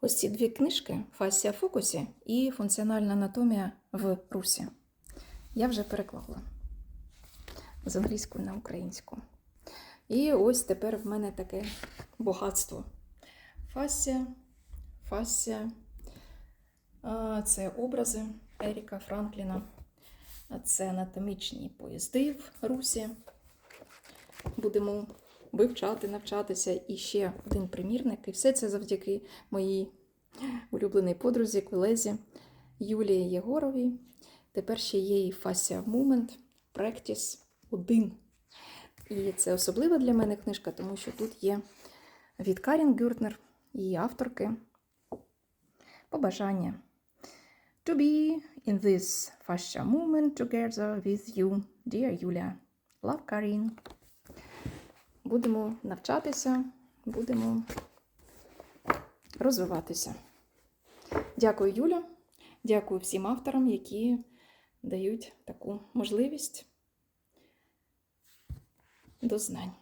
Ось ці дві книжки Фасія фокусі і Функціональна анатомія в русі. Я вже переклала з англійської на українську. І ось тепер в мене таке багатство. Фасія, фасія. Це образи Еріка Франкліна. Це анатомічні поїзди в русі. Будемо вивчати, навчатися. І ще один примірник. І все це завдяки моїй улюбленій подрузі, колезі Юлії Єгоровій. Тепер ще є і Fascia Movement Practice 1. І це особлива для мене книжка, тому що тут є від Карін Гюртнер, її авторки. Побажання. To be in this fascia movement together with you, dear Юля. Love Karin. Будемо навчатися, будемо розвиватися. Дякую, Юля. Дякую всім авторам, які дають таку можливість до знань.